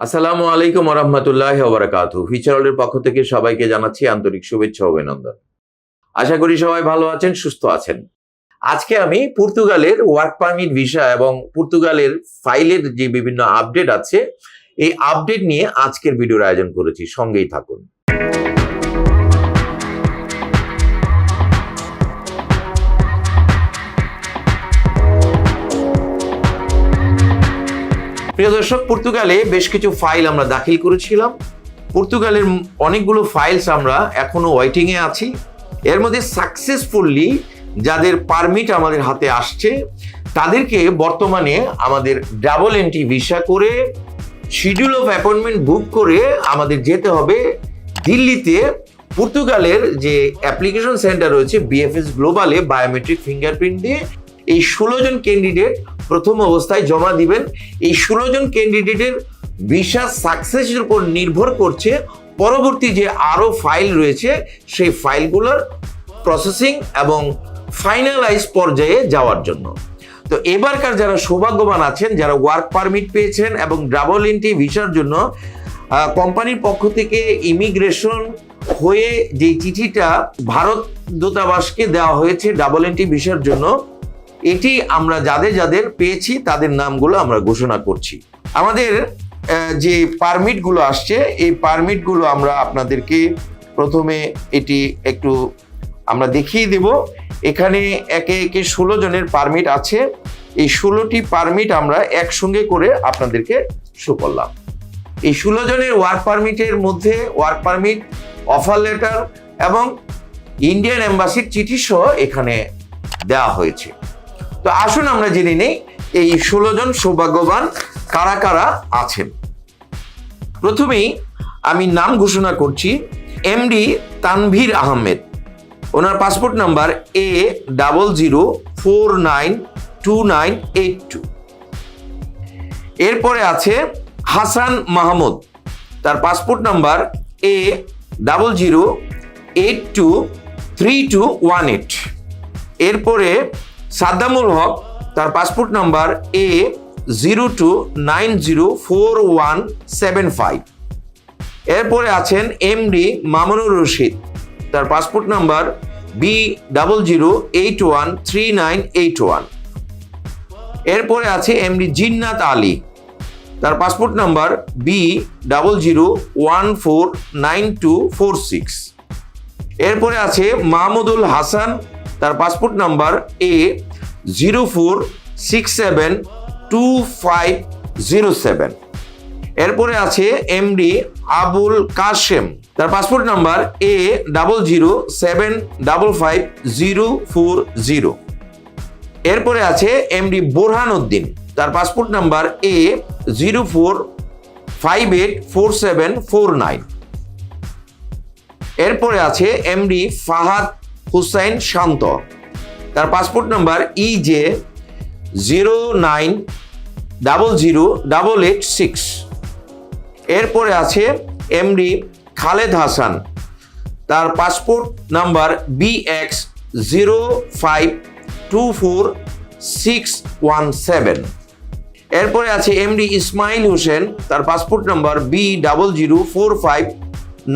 আসসালামু আলাইকুম রহমতুল্লাহ ওবরাকাত ফিচারলের পক্ষ থেকে সবাইকে জানাচ্ছি আন্তরিক শুভেচ্ছা অভিনন্দন। আশা করি সবাই ভালো আছেন, সুস্থ আছেন। আজকে আমি পর্তুগালের ওয়ার্ক পারমিট ভিসা এবং পর্তুগালের ফাইলের যে বিভিন্ন আপডেট আছে, এই আপডেট নিয়ে আজকের ভিডিওর আয়োজন করেছি। সঙ্গেই থাকুন। প্রিয় দর্শক, পর্তুগালে বেশ কিছু ফাইল আমরা দাখিল করেছিলাম। পর্তুগালের অনেকগুলো ফাইলস আমরা এখনও ওয়েটিং এ আছি। এর মধ্যে সাকসেসফুললি যাদের পারমিট আমাদের হাতে আসছে, তাদেরকে বর্তমানে আমাদের ডাবল এন্ট্রি ভিসা করে শিডিউল অফ অ্যাপয়েন্টমেন্ট বুক করে আমাদের যেতে হবে দিল্লিতে। পর্তুগালের যে অ্যাপ্লিকেশন সেন্টার রয়েছে বিএফএস গ্লোবালে বায়োমেট্রিক ফিঙ্গারপ্রিন্ট দিয়ে। এই ষোলো জন ক্যান্ডিডেট প্রথম অবস্থায় জমা দিবেন। এই ষোলো জন ক্যান্ডিডেটের ভিসা সাকসেসের উপর নির্ভর করছে। পরবর্তী যে আরও ফাইল রয়েছে, সেই ফাইলগুলোর প্রসেসিং এবং ফাইনালাইজ পর্যায়ে যাওয়ার জন্য। তো এবারকার যারা সৌভাগ্যবান আছেন, যারা ওয়ার্ক পারমিট পেয়েছেন এবং ডাবল এন্ট্রি ভিসার জন্য কোম্পানির পক্ষ থেকে ইমিগ্রেশন হয়ে যে চিঠিটা ভারত দূতাবাসকে দেওয়া হয়েছে ডাবল এন্ট্রি ভিসার জন্য এটি আমরা যাদের যাদের পেয়েছি, তাদের নামগুলো আমরা ঘোষণা করছি। আমাদের যে পারমিটগুলো আসছে, এই পারমিটগুলো আমরা আপনাদেরকে প্রথমে এটি একটু আমরা দেখিয়ে দেব। এখানে একে একে ষোলো জনের পারমিট আছে। এই ষোলোটি পারমিট আমরা একসঙ্গে করে আপনাদেরকে শো করলাম। এই ষোলো জনের ওয়ার্ক পারমিটের মধ্যে ওয়ার্ক পারমিট অফার লেটার এবং ইন্ডিয়ান এম্বাসির চিঠি সহ এখানে দেওয়া হয়েছে। তো আসুন আমরা জেনে নেই এই ষোলো জন সৌভাগ্যবান কারা কারা আছেন। প্রথমেই আমি নাম ঘোষণা করছি MD Tanvir Ahmed. Owner passport number A double zero four nine two nine eight two এরপরে আছে হাসান মাহমুদ। তার passport number A double zero eight two three two one eight এরপরে সাদ্দামুল হক, তার passport number A zero two nine zero four one seven five এরপরে আছেন MD Mamunur Rashid, তার passport number B double zero eight one three nine eight one এরপরে আছে MD জিন্নাত আলী, তার passport number B double zero one four nine two four six এরপরে আছে মাহমুদুল হাসান তার passport number A zero four six seven two five zero seven. এরপরে আছে MD Abul Kashem. তার passport number A double zero seven double five zero four zero. এরপরে আছে MD Borhan Uddin. তার passport number A zero four five eight four seven four nine. এরপরে আছে MD Fahad Hussain Shanto. তার passport number E J zero nine double zero double eight six এরপরে আছে MD Khaled Hasan. তার passport number B X zero five two four six one seven এরপরে আছে MD Ismail Hossain. তার passport number B double zero four five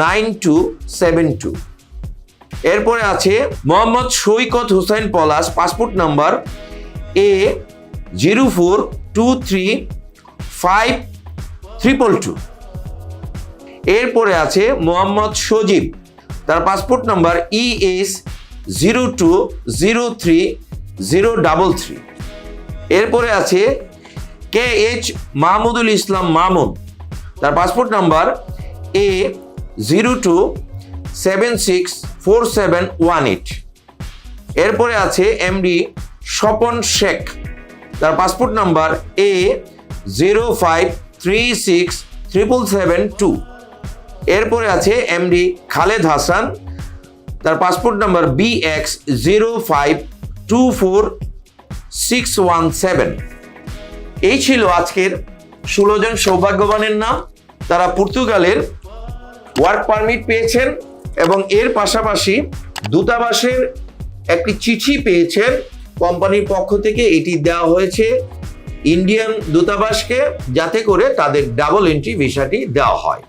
nine two seven two এরপরে আছে Mohammad Saikat Hossain Palash, passport number A zero four two three five triple two. এরপরে আছে মোহাম্মদ সজীব, তার passport number E S zero two zero three zero double three. এরপরে আছে K H Mahmudul Islam Mamun, তার passport number A zero two seven six four seven one eight এরপরে আছে MD Swapan Sheikh. তার passport number A zero five three six triple seven two এরপরে আছে MD Khaled Hasan. তার passport number B X zero five two four six one seven এই ছিল আজকের ষোলো জন সৌভাগ্যবানের নাম। তারা পর্তুগালের ওয়ার্ক পারমিট পেয়েছেন। এবং এর পাশাপাশি দূতাবাসের একটি চিঠি পেয়েছেন কোম্পানির পক্ষ থেকে। এটি দেওয়া হয়েছে ইন্ডিয়ান দূতাবাসকে যাতে করে তাদের ডাবল এন্ট্রি ভিসাটি দেওয়া হয়।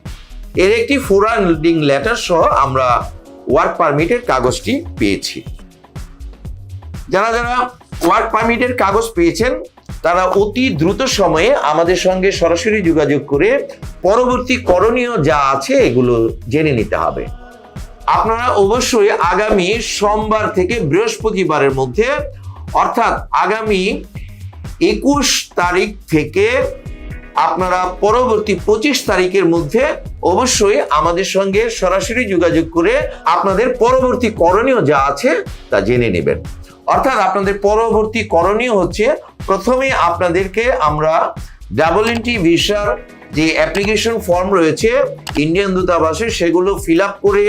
এর একটি ফোরান্ডিং লেটার সহ আমরা ওয়ার্ক পারমিটের কাগজটি পেয়েছি। যারা যারা ওয়ার্ক পারমিটের কাগজ পেয়েছেন, তারা অতি দ্রুত সময়ে আমাদের সঙ্গে সরাসরি যোগাযোগ করে পরবর্তী করণীয় যা আছে, এগুলো জেনে নিতে হবে। আপনারা অবশ্যই আগামী সোমবার থেকে বৃহস্পতিবারের মধ্যে, অর্থাৎ আগামী একুশ তারিখ থেকে আপনারা পরবর্তী পঁচিশ তারিখের মধ্যে অবশ্যই আমাদের সঙ্গে সরাসরি যোগাযোগ করে আপনাদের পরবর্তী করণীয় যা আছে তা জেনে নেবেন। অর্থাৎ আপনাদের পরবর্তী করণীয় হচ্ছে, প্রথমে আপনাদেরকে আমরা ডাবল এন্ট্রি ভিসার যে অ্যাপ্লিকেশন ফর্ম রয়েছে, ইন্ডিয়ান দূতাবাসে সেগুলো ফিল আপ করে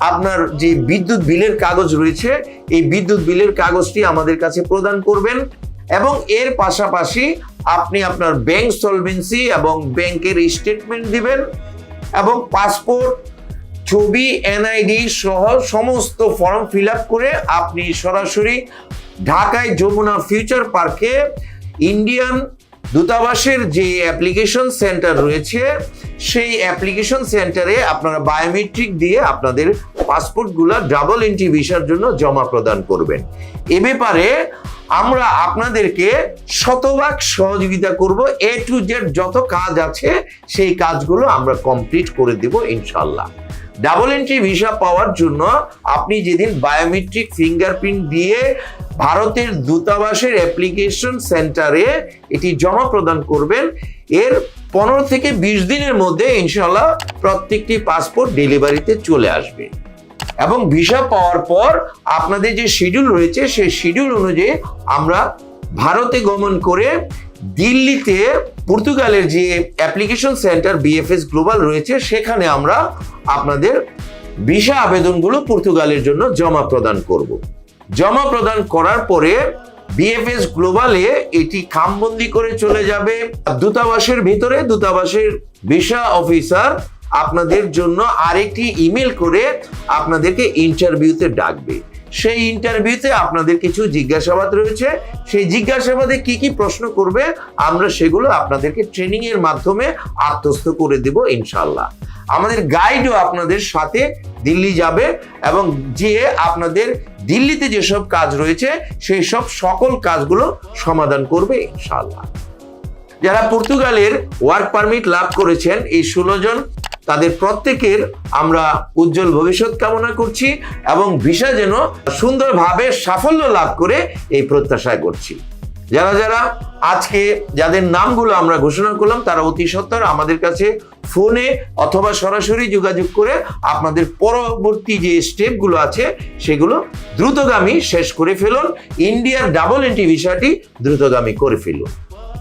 আপনার যে বিদ্যুৎ বিলের কাগজ রয়েছে, এই বিদ্যুৎ বিলের কাগজটি আমাদের কাছে প্রদান করবেন এবং এর পাশাপাশি আপনি আপনার ব্যাংক সলভেন্সি এবং ব্যাংকের স্টেটমেন্ট দিবেন এবং পাসপোর্ট, ছবি, এনআইডি সহ সমস্ত ফর্ম ফিল করে আপনি সরাসরি ঢাকায় যমুনা ফিউচার পার্কে ইন্ডিয়ান দূতাবাসের যে অ্যাপ্লিকেশন সেন্টার রয়েছে, সেই অ্যাপ্লিকেশন সেন্টারে আপনারা বায়োমেট্রিক দিয়ে আপনাদের পাসপোর্টগুলো ডাবল এন্ট্রি ভিসার জন্য জমা প্রদান করবেন। এ ব্যাপারে আমরা আপনাদেরকে শতভাগ সহযোগিতা করব। এ টু জেড যত কাজ আছে, সেই কাজগুলো আমরা কমপ্লিট করে দেব ইনশাল্লাহ ডাবল এন্ট্রি ভিসা পাওয়ার জন্য আপনি যেদিন বায়োমেট্রিক ফিঙ্গারপ্রিন্ট দিয়ে ভারতের দূতাবাসের অ্যাপ্লিকেশন সেন্টারে এটি জমা প্রদান করবেন, এর পনেরো থেকে বিশ দিনের মধ্যে ইনশাল্লাহ প্রত্যেকটি পাসপোর্ট ডেলিভারিতে চলে আসবে। এবং ভিসা পাওয়ার পর আপনাদের যে শিডিউল রয়েছে, সেই শিডিউল অনুযায়ী আমরা ভারতে গমন করে দিল্লিতে পর্তুগালের যে অ্যাপ্লিকেশন সেন্টার বিএফএস গ্লোবাল রয়েছে, সেখানে আমরা আপনাদের ভিসা আবেদনগুলো পর্তুগালের জন্য জমা প্রদান করব। জমা প্রদান করার পরে বিএফএস গ্লোবালে এটি খামবন্দি করে চলে যাবে। দূতাবাসের ভিতরে দূতাবাসের ভিসা অফিসার আপনাদের জন্য আরেকটি ইমেল করে আপনাদেরকে ইন্টারভিউতে ডাকবে। সেই ইন্টারভিউতে আপনাদের কিছু জিজ্ঞাসাবাদ রয়েছে। সেই জিজ্ঞাসাবাদে কি কি প্রশ্ন করবে, আমরা সেগুলো আপনাদেরকে ট্রেনিং এর মাধ্যমে আত্মস্থ করে দেব ইনশাল্লাহ আমাদের গাইডও আপনাদের সাথে দিল্লি যাবে এবং যে আপনাদের দিল্লিতে যেসব কাজ রয়েছে, সেই সব সকল কাজগুলো সমাধান করবে ইনশাল্লাহ যারা পর্তুগালের ওয়ার্ক পারমিট লাভ করেছেন, এই ষোলো জন তাদের প্রত্যেকের আমরা উজ্জ্বল ভবিষ্যৎ কামনা করছি এবং ভিসা যেন সুন্দরভাবে সাফল্য লাভ করে এই প্রত্যাশায় করছি। যারা যারা আজকে যাদের নামগুলো আমরা ঘোষণা করলাম, তারা অতি সত্বর আমাদের কাছে ফোনে অথবা সরাসরি যোগাযোগ করে আপনাদের পরবর্তী যে স্টেপগুলো আছে, সেগুলো দ্রুতগামী শেষ করে ফেলুন। ইন্ডিয়ার ডাবল এন্ট্রি ভিসাটি দ্রুতগামী করে ফেলুন।